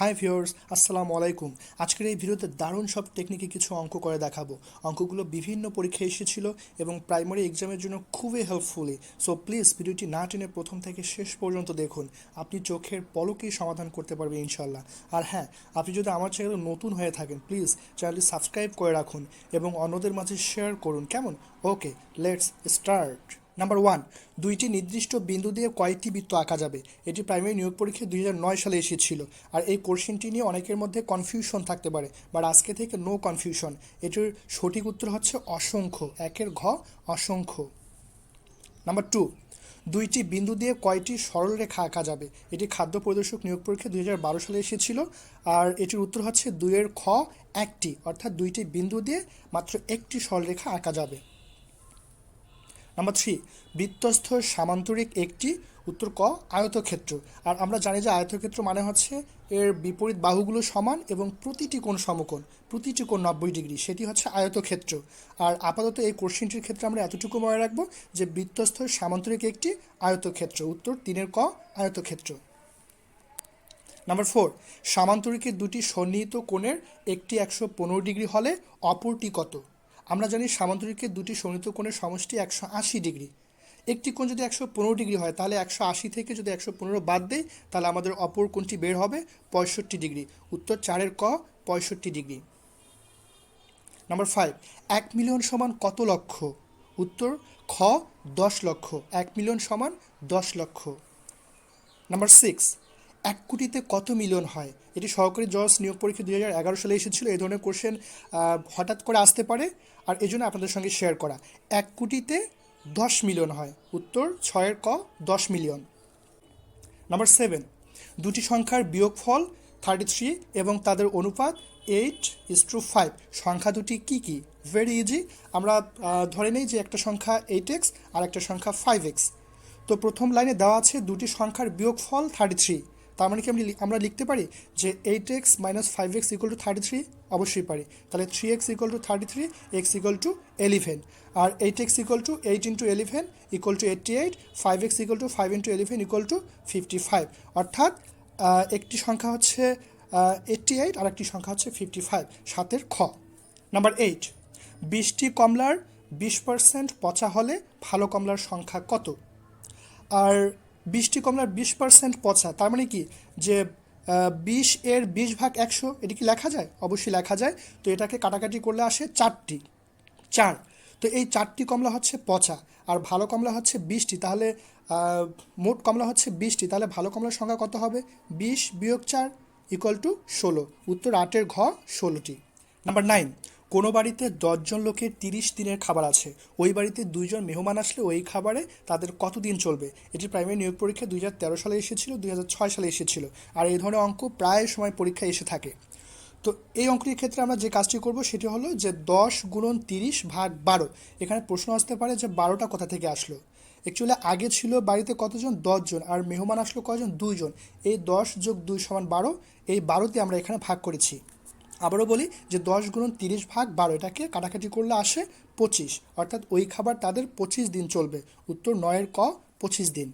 Hi viewers আসসালামু আলাইকুম আজকের এই ভিডিওতে দারুণ সব টেকনিকে কিছু অঙ্ক করে দেখাবো। অঙ্কগুলো বিভিন্ন পরীক্ষায় এসেছিল এবং প্রাইমারি এক্সামের জন্য খুবই হেল্পফুলি সো প্লিজ ভিডিওটি না টেনে প্রথম থেকে শেষ পর্যন্ত দেখুন। আপনি চোখের পলকেই সমাধান করতে পারবেন ইনশাল্লাহ আর হ্যাঁ আপনি যদি আমার চ্যানেলে নতুন হয়ে থাকেন প্লিজ চ্যানেলটি সাবস্ক্রাইব করে রাখুন এবং অন্যদের মাঝে শেয়ার করুন। কেমন? Okay let's start number one দুইটি নির্দিষ্ট বিন্দু দিয়ে কয়েকটি বৃত্ত আঁকা যাবে। এটি প্রাইমারি নিয়োগ পরীক্ষায় দুই সালে এসেছিল। আর এই কোশ্চেনটি নিয়ে অনেকের মধ্যে কনফিউশন থাকতে পারে বাট আজকে থেকে নো কনফিউশন এটির সঠিক উত্তর হচ্ছে অসংখ্য, একের ঘ, অসংখ্য। নাম্বার টু দুইটি বিন্দু দিয়ে কয়টি সরলরেখা আঁকা যাবে? এটি খাদ্য পরিদর্শক নিয়োগ পরীক্ষা দুই বারো সালে এসেছিল, আর এটির উত্তর হচ্ছে দুইয়ের খ একটি, অর্থাৎ দুইটি বিন্দু দিয়ে মাত্র একটি সরলরেখা আঁকা যাবে। নাম্বার থ্রি, বৃত্তস্থ সামান্তরিক একটি উত্তর ক, আয়তক্ষেত্র। আর আমরা জানি যে আয়তক্ষেত্র মানে হচ্ছে এর বিপরীত বাহুগুলো সমান এবং প্রতিটি কোণ সমকোণ, প্রতিটি কোণ নব্বই ডিগ্রি, সেটি হচ্ছে আয়তক্ষেত্র। আর আপাতত এই কোশ্চিনটির ক্ষেত্রে আমরা এতটুকু মনে রাখব যে বৃত্তস্থ সামান্তরিক একটি আয়তক্ষেত্র, উত্তর তিনের ক, আয়তক্ষেত্র। নাম্বার ফোর, সামান্তরিকের দুটি সন্নিহিত কোণের একটি একশো পনেরো ডিগ্রি হলে অপরটি কত? আমরা জানি সামান্তরিকের দুটি সন্নিহিত কোণের সমষ্টি একশো আশি ডিগ্রি। একটি কোণ যদি একশো পনেরো ডিগ্রি হয়, তাহলে একশো আশি থেকে যদি একশো পনেরো বাদ দেয় তাহলে আমাদের অপর কোণটি বের হবে পঁয়ষট্টি ডিগ্রি। উত্তর চারের ক, পঁয়ষট্টি ডিগ্রি। নাম্বার ফাইভ, এক মিলিয়ন সমান কত লক্ষ? উত্তর, খ, দশ লক্ষ। এক মিলিয়ন সমান দশ লক্ষ। নাম্বার সিক্স এক কোটিতে কত মিলিয়ন হয়? এটি সহকারী জজ নিয়োগ পরীক্ষা দুই হাজার এগারো সালে এসেছিল। এই ধরনের কোশ্চেন হঠাৎ করে আসতে পারে আর এই জন্য আপনাদের সঙ্গে শেয়ার করা। এক কোটিতে দশ মিলিয়ন হয়। উত্তর, ছয়ের ক, দশ মিলিয়ন। নাম্বার সেভেন দুটি সংখ্যার বিয়োগফল থার্টি থ্রি এবং তাদের অনুপাত এইট ইস টু ফাইভ সংখ্যা দুটি কী কী? ভেরি ইজি আমরা ধরে নিই যে একটা সংখ্যা এইট এক্স আর একটা সংখ্যা ফাইভ এক্স তো প্রথম লাইনে দেওয়া আছে দুটি সংখ্যার বিয়োগফল থার্টি থ্রি তার মানে কি আমি আমরা লিখতে পারি যে eight x minus five x equal to thirty three অবশ্যই পারি। তাহলে three x equal to thirty three x equal to eleven R eight x equal to eight into eleven equal to eighty eight five x equal to five into eleven equal to fifty five অর্থাৎ একটি সংখ্যা হচ্ছে eighty eight আর একটি সংখ্যা হচ্ছে fifty five সাতের খ। Number eight বিশটি কমলার বিশ পার্সেন্ট পচা হলে ভালো কমলার সংখ্যা কত? আর বিশটি কমলার বিশ পার্সেন্ট পচা। তার মানে কি? যে বিশ এর বিশ ভাগ একশো, এটি কি লেখা যায়? অবশ্যই লেখা যায়। তো এটাকে কাটাকাটি করলে আসে চারটি। চার। তো এই চারটি কমলা হচ্ছে পচা। আর ভালো কমলা হচ্ছে বিশটি তাহলে মোট কমলা হচ্ছে বিশটি তাহলে ভালো কমলার সংখ্যা কত হবে? বিশ বিয়োগ চার ইকুয়াল টু ষোলো। উত্তর আটের ঘ ষোলোটি। নাম্বার নাইন কোনো বাড়িতে দশজন লোকের তিরিশ দিনের খাবার আছে। ওই বাড়িতে দুইজন মেহমান আসলে ওই খাবারে তাদের কতদিন চলবে? এটি প্রাইমারি নিয়োগ পরীক্ষা দুই হাজার তেরো সালে এসেছিল, দুই হাজার ছয় সালে এসেছিল আর এই ধরনের অঙ্ক প্রায় সময় পরীক্ষায় এসে থাকে। তো এই অঙ্কটির ক্ষেত্রে আমরা যে কাজটি করব সেটি হলো যে দশ গুণন তিরিশ ভাগ বারো। এখানে প্রশ্ন আসতে পারে যে বারোটা কোথা থেকে আসলো? অ্যাকচুয়ালি আগে ছিল বাড়িতে কতজন? দশজন আর মেহমান আসলো কয়জন? দুইজন। এই দশ যোগ দুই সমান বারো, এই বারোতে আমরা এখানে ভাগ করেছি। আবারও বলি যে দশ গুণ তিরিশ ভাগ বারো, এটাকে কাটাকাটি করলে আসে পঁচিশ। অর্থাৎ ওই খাবার তাদের পঁচিশ দিন চলবে। উত্তর নয়ের ক, পঁচিশ দিন।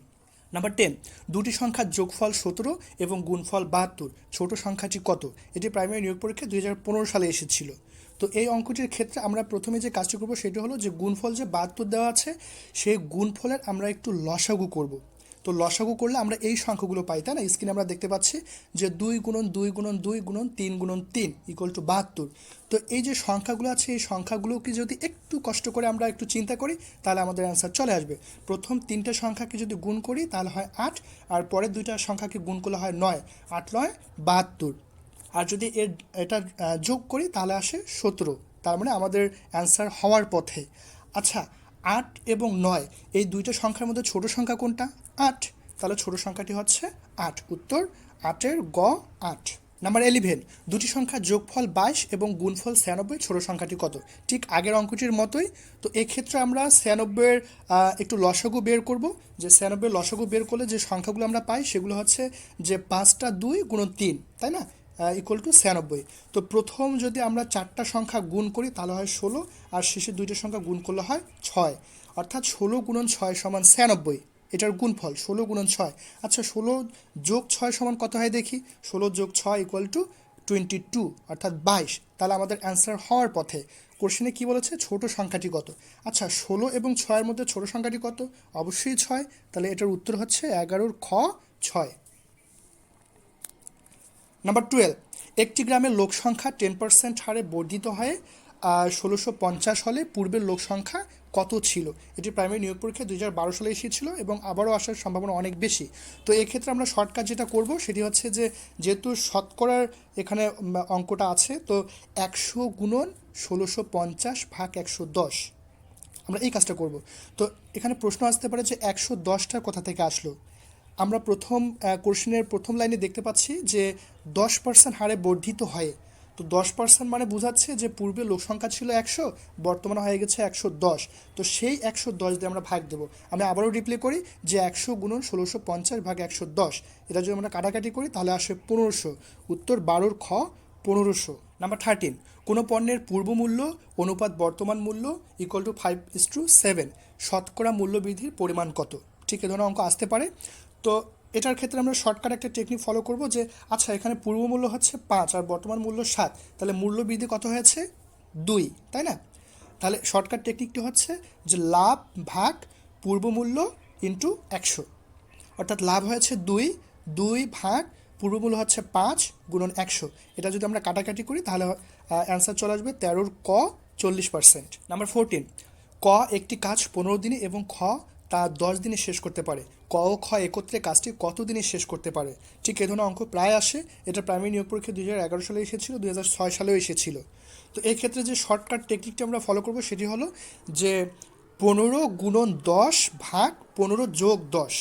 নাম্বার টেন, দুটি সংখ্যার যোগফল সতেরো এবং গুণফল বাহাত্তর। ছোট সংখ্যাটি কত? এটি প্রাইমারি নিয়োগ পরীক্ষা দুই হাজার পনেরো সালে এসেছিল। তো এই অঙ্কটির ক্ষেত্রে আমরা প্রথমে যে কাজটি করব সেটি হলো যে গুণফল যে বাহাত্তর দেওয়া আছে, সেই গুণফলের আমরা একটু লসাগু করব। তো লসাগু করলে আমরা এই সংখ্যাগুলো পাই, তাই না? স্ক্রিনে আমরা দেখতে পাচ্ছি যে দুই গুণন দুই গুণন দুই গুণন তিন গুণন তিন ইকুয়াল টু বাহাত্তর। তো এই যে সংখ্যাগুলো আছে, এই সংখ্যাগুলোকে যদি একটু কষ্ট করে আমরা একটু চিন্তা করি, তাহলে আমাদের অ্যান্সার চলে আসবে। প্রথম তিনটে সংখ্যাকে যদি গুণ করি, তাহলে হয় আট, আর পরের দুইটা সংখ্যাকে গুণ করলে হয় নয়। আট নয়, বাহাত্তর। আর যদি এর, এটা যোগ করি, তাহলে আসে সতেরো। তার মানে আমাদের অ্যান্সার হওয়ার পথে। আচ্ছা আট এবং নয়। এই দুইটা সংখ্যার মধ্যে ছোট সংখ্যা কোনটা? আট। তাহলে ছোট সংখ্যাটি হচ্ছে আট। উত্তর, আটের গ, আট। নাম্বার এলিভেন দুটি সংখ্যা যোগফল বাইশ এবং গুণফল ছিয়ানব্বই। ছোট সংখ্যাটি কত? ঠিক আগের অঙ্কটির মতোই। তো এক্ষেত্রে আমরা ছিয়ানব্বইয়ের একটু লসাগু বের করব। যে ছিয়ানব্বই লসাগু বের করলে যে সংখ্যাগুলো আমরা পাই সেগুলো হচ্ছে যে পাঁচটা দুই গুণ তিন, তাই না? ইকুয়াল টু ছিয়ানব্বই। তো প্রথম যদি আমরা চারটা সংখ্যা গুণ করি, তাহলে হয় ষোলো, আর শেষের দুইটা সংখ্যা গুণ করলে হয় ছয়। অর্থাৎ ষোলো গুণন ছয় সমান ছিয়ানব্বই, এটার গুণফল ষোলো গুণন ছয়। আচ্ছা ষোলো যোগ ছয় সমান কত হয় দেখি? ষোলো যোগ ছয় ইকুয়াল টু টোয়েন্টি টু অর্থাৎ বাইশ। তাহলে আমাদের অ্যান্সার হওয়ার পথে কোশ্চেনে কী বলেছে? ছোট সংখ্যাটি কত? আচ্ছা ষোলো এবং ছয়ের মধ্যে ছোট সংখ্যাটি কত? অবশ্যই ছয়। তাহলে এটার উত্তর হচ্ছে এগারোর খ ছয়। নাম্বার টুয়েলভ একটি গ্রামের লোক সংখ্যা টেন পার্সেন্ট হারে বর্ধিত হয়ে ষোলোশো পঞ্চাশ হলে পূর্বের লোক সংখ্যা কত ছিল? এটি প্রাইমারি নিয়োগ পরীক্ষা দুই হাজার বারো সালে এসেছিল এবং আবারও আসার সম্ভাবনা অনেক বেশি। তো এক্ষেত্রে আমরা শর্টকাট যেটা করব সেটি হচ্ছে যে, যেহেতু শতকরার এখানে অঙ্কটা আছে, তো একশো গুণন ষোলোশো পঞ্চাশ ভাগ একশো দশ। আমরা এই কাজটা করব। তো এখানে প্রশ্ন আসতে পারে যে একশো দশটা কোথা থেকে আসলো? আমরা প্রথম কোশ্চেনের প্রথম লাইনে দেখতে পাচ্ছি যে দশ পার্সেন্ট হারে বর্ধিত হয়। তো দশ পার্সেন্ট মানে বোঝাচ্ছে যে পূর্বে লোক সংখ্যা ছিল একশো, বর্তমানে হয়ে গেছে একশো দশ। তো সেই একশো দশ দিয়ে আমরা ভাগ দেবো। আমরা আবারও রিপ্লে করি যে একশো গুণন ষোলোশো পঞ্চাশ ভাগ একশো দশ। এটা যদি আমরা কাটাকাটি করি তাহলে আসে পনেরোশো। উত্তর বারোর খ, পনেরোশো। নাম্বার থার্টিন কোনো পণ্যের পূর্ব মূল্য, অনুপাত বর্তমান মূল্য equal to five is two seven শতকরা মূল্য বৃদ্ধির পরিমাণ কত? ঠিক এ ধরনের অঙ্ক আসতে পারে। তো এটার ক্ষেত্রে আমরা শর্টকাট একটা টেকনিক ফলো করব যে আচ্ছা এখানে পূর্ব মূল্য হচ্ছে পাঁচ আর বর্তমান মূল্য সাত। তাহলে মূল্য বৃদ্ধি কত হয়েছে? দুই, তাই না? তাহলে শর্টকাট টেকনিকটি হচ্ছে যে লাভ ভাগ পূর্ব মূল্য ইন্টু একশো। অর্থাৎ লাভ হয়েছে দুই দুই ভাগ পূর্বমূল্য হচ্ছে পাঁচ গুণন একশো। এটা যদি আমরা কাটাকাটি করি, তাহলে অ্যান্সার চলে আসবে তেরোর ক চল্লিশ পার্সেন্ট নাম্বার ফোরটিন ক একটি কাজ পনেরো দিনে এবং খ তা দশ দিনে শেষ করতে পারে। ক ও খ একত্রে কাজটি কত দিনে শেষ করতে পারে? ঠিক এ ধরনের অঙ্ক প্রায় আসে। এটা প্রাইমারি নিয়োগ পরীক্ষা দুই হাজার এগারো সালে এসেছিল, দুই হাজার ছয় সালেও এসেছিল। তো এই ক্ষেত্রে যে শর্টকাট টেকনিকটা আমরা ফলো করব সেটি হলো যে পনেরো গুণন দশ ভাগ পনেরো যোগ দশ।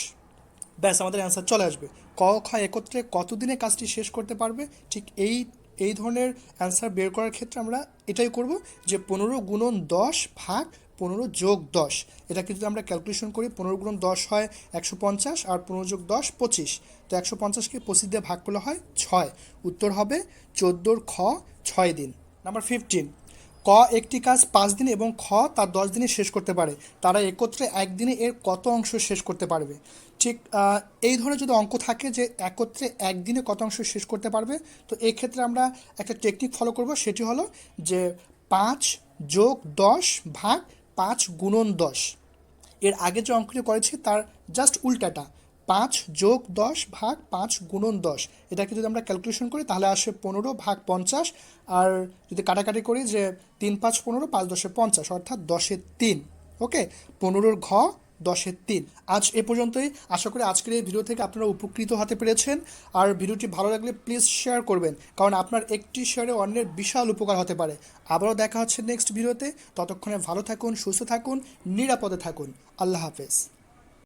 ব্যাস, আমাদের অ্যান্সার চলে আসবে। ক খ একত্রে কতদিনে কাজটি শেষ করতে পারবে? ঠিক এই এই ধরনের অ্যান্সার বের করার ক্ষেত্রে আমরা এটাই করব যে পনেরো গুণন দশ ভাগ পনেরো যোগ দশ। এটাকে যদি আমরা ক্যালকুলেশন করি, পনেরো গুণন দশ হয় একশো পঞ্চাশ আর পনেরো যোগ দশ পঁচিশ। তো একশো পঞ্চাশকে পঁচিশ দিয়ে ভাগ করলে হয় ছয়। উত্তর হবে চোদ্দোর খ ছয় দিন। নাম্বার ফিফটিন ক একটি কাজ পাঁচ দিন এবং খ তার দশ দিনে শেষ করতে পারে। তারা একত্রে একদিনে এর কত অংশ শেষ করতে পারবে? ঠিক এই ধরনের যদি অঙ্ক থাকে যে একত্রে একদিনে কত অংশ শেষ করতে পারবে, তো এই ক্ষেত্রে আমরা একটা টেকনিক ফলো করব। সেটি হলো যে পাঁচ যোগ দশ ভাগ পাঁচ গুণন দশ। এর আগে যে অঙ্কটি করেছি, তার জাস্ট উল্টাটা। পাঁচ যোগ দশ ভাগ পাঁচ গুণন দশ। এটাকে যদি আমরা ক্যালকুলেশন করি, তাহলে আসে পনেরো ভাগ পঞ্চাশ। আর যদি কাটাকাটি করি যে তিন পাঁচ পনেরো, পাঁচ দশে পঞ্চাশ, অর্থাৎ দশের তিন। ওকে পনেরোর ঘ দশের তিন। আজ এ পর্যন্তই। আশা করি আজকের এই ভিডিও থেকে আপনারা উপকৃত হতে পেরেছেন। আর ভিডিওটি ভালো লাগলে প্লিজ শেয়ার করবেন, কারণ আপনার একটি শেয়ারে অন্যের বিশাল উপকার হতে পারে। আবারও দেখা হচ্ছে নেক্সট ভিডিওতে। ততক্ষণে ভালো থাকুন, সুস্থ থাকুন, নিরাপদে থাকুন। আল্লাহ হাফেজ।